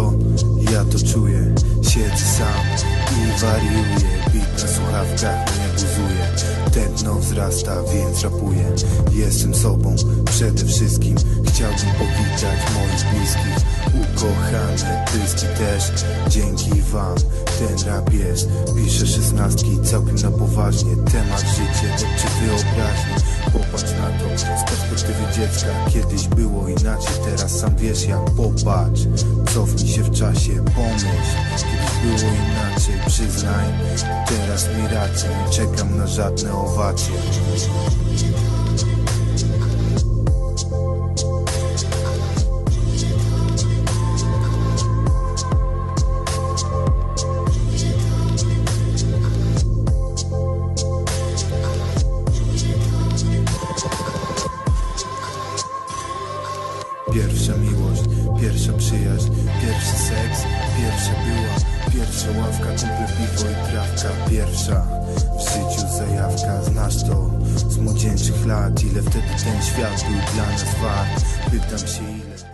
to ja to czuję. Siedzę sam i wariuję. Bit na słuchawkach mnie buzuje. Tętno wzrasta, więc rapuję. Jestem sobą przede wszystkim. Chciałbym powitać moich bliskich. Ukochane bliski też. Dzięki wam ten rap jest. Piszę szesnastki całkiem na poważnie. Temat życie dziecka Kiedyś było inaczej, teraz sam wiesz jak Popatrz, cofnij się w czasie, pomyśl. Kiedyś było inaczej, przyznaj Teraz mi raczej, nie czekam na żadne owacje Pierwsza miłość, pierwsza przyjaźń, pierwszy seks, pierwsza była Pierwsza ławka, kumple piwo i trawka Pierwsza w życiu zajawka, znasz to z młodzieńczych lat Ile wtedy ten świat był dla nas wart. Pytam się ile